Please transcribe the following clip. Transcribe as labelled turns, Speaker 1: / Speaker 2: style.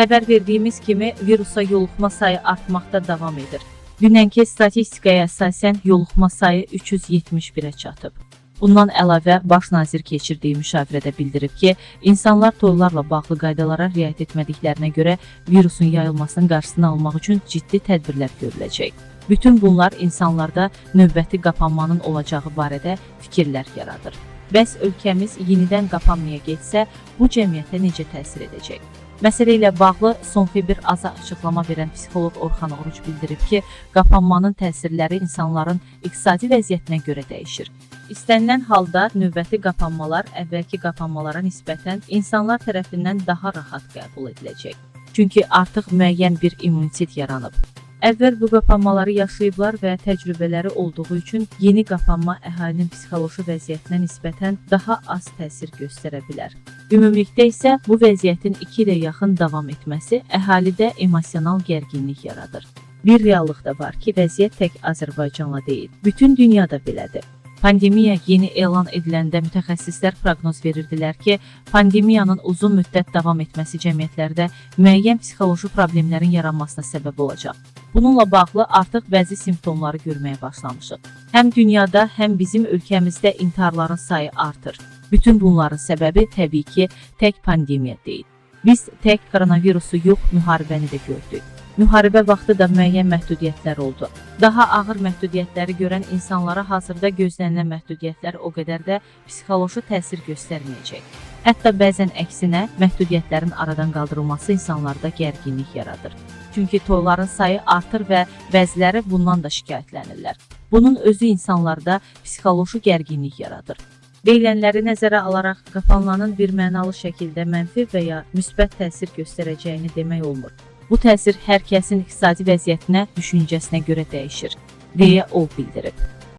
Speaker 1: Xəbər verdiyimiz kimi virusa yoluxma sayı artmaqda davam edir. Dünənki statistikaya əsasən yoluxma sayı 371-ə çatıb. Bundan əlavə baş nazir keçirdiyi müşavirədə bildirib ki, insanlar toylarla bağlı qaydalara riayət etmədiklərinə görə virusun yayılmasının qarşısını almaq üçün ciddi tədbirlər görüləcək. Bütün bunlar insanlarda növbəti qapanmanın olacağı barədə fikirlər yaradır. Bəs ölkəmiz yenidən qapanmaya getsə, bu cəmiyyətə necə təsir edəcək? Məsələ ilə bağlı son febr aza açıqlama verən psixoloq Orxan Oruc bildirib ki, qapanmanın təsirləri insanların iqtisadi vəziyyətinə görə dəyişir. İstənilən halda növbəti qapanmalar əvvəlki qapanmalara nisbətən insanlar tərəfindən daha rahat qəbul ediləcək. Çünki artıq müəyyən bir immunitet yaranıb. Əvvəl bu qapanmaları yaşayıblar və təcrübələri olduğu üçün yeni qapanma əhalinin psixoloji vəziyyətinə nisbətən daha az təsir göstərə bilər. Ümumilikdə isə bu vəziyyətin 2 ilə yaxın davam etməsi əhalidə emosional gərginlik yaradır. Bir reallıq da var ki, vəziyyət tək Azərbaycanla deyil, bütün dünyada belədir. Pandemiya yeni elan ediləndə mütəxəssislər proqnoz verirdilər ki, pandemiyanın uzun müddət davam etməsi cəmiyyətlərdə müəyyən psixoloji problemlərin yaranmasına səbəb olacaq. Bununla bağlı artıq bəzi simptomları görməyə başlamışıq. Həm dünyada, həm bizim ölkəmizdə intiharların sayı artır. Bütün bunların səbəbi təbii ki, tək pandemiya deyil. Biz tək koronavirusu yox, müharibəni də gördük. Müharibə vaxtı da müəyyən məhdudiyyətlər oldu. Daha ağır məhdudiyyətləri görən insanlara hazırda gözlənilən məhdudiyyətlər o qədər də psixoloji təsir göstərməyəcək. Hətta bəzən əksinə, məhdudiyyətlərin aradan qaldırılması insanlarda gərginlik yaradır. Çünki toyların sayı artır və bəziləri bundan da şikayətlənirlər. Bunun özü insanlarda psixoloji gərginlik yaradır. Deyilənləri nəzərə alaraq qapanmanın bir mənalı şəkildə mənfi və ya müsbət təsir göstərəcəyini demək olmur. Bu təsir hər kəsin iqtisadi vəziyyətinə, düşüncəsinə görə dəyişir, deyə o bildirib.